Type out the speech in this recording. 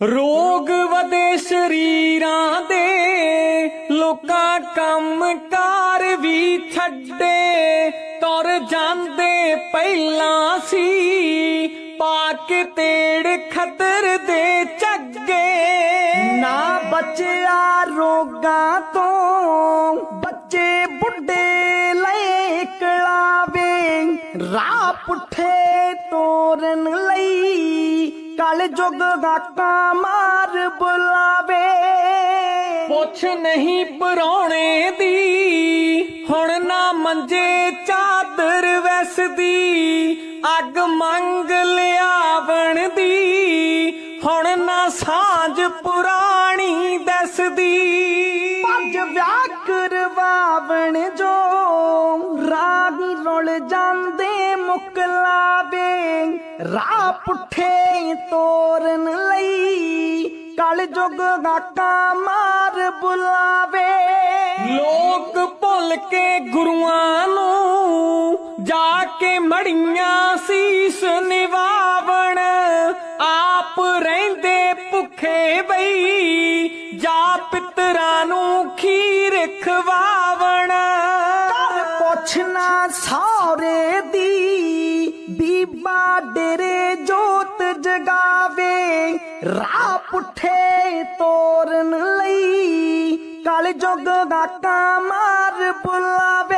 ਰੋਗ ਵਧੇ ਸ਼ਰੀਰਾਂ ਦੇ, ਲੋਕਾਂ ਕੰਮ ਕਾਰ ਵੀ ਛੱਡੇ। ਤੁਰ ਜਾਂਦੇ ਪਹਿਲਾਂ ਸੀ ਪਾ ਕੇ ਤੇੜ ਖਤਰ ਦੇ ਝੱਗੇ। ਨਾ ਬਚਿਆ ਰੋਗਾਂ ਤੋਂ, ਬੱਚੇ ਬੁੱਢੇ ਲੈ ਕਲਾਵੇ। ਰਾਹ ਪੁੱਠੇ ਤੋਰਨ ਲਈ ਕਲ ਜੁਗ ਗਾਕਾਂ ਮਾਰ ਬੁਲਾਵੇ। ਪੁੱਛ ਨਹੀਂ ਪਰੌਣੇ ਦੀ, ਹੁਣ ਨਾ ਮੰਜੇ ਚਾਦਰ ਵੈਸਦੀ, ਅੱਗ ਮੰਗ ਲਿਆਵਣ ਦੀ, ਹੁਣ ਨਾ ਸਾਂਝ ਪੁਰਾਣੀ ਦਸਦੀ। ਰਾਹ ਪੁੱਠੇ ਤੋਰਨ ਲਈ। ਕਲ ਜੁਗ ਗਾਕਾਂ ਮਾਰ ਬੁਲਾਵੇ। ਲੋਕ ਭੁੱਲ ਕੇ ਗੁਰੂਆਂ ਨੂੰ ਜਾ ਕੇ ਮੜੀਆਂ ਸੀਸ ਨਿਵਾਵਣ। ਆਪ ਰਹਿੰਦੇ ਭੁੱਖੇ ਬਈ, ਜਾ ਪਿਤਰਾਂ ਨੂੰ ਖੀਰ ਖਵਾਵਣ। ਪੁੱਛਣਾ ਸਾਰੇ ਦੀ। ਬੀਬਾ ਡੇਰੇ ਜੋਤ ਜਗਾਵੇ ਰਾਹ ਪੁੱਠੇ ਤੋਰਨ ਲਈ ਕਲ ਜੁਗ ਗਾਕਾਂ ਮਾਰ ਬੁਲਾਵੇ।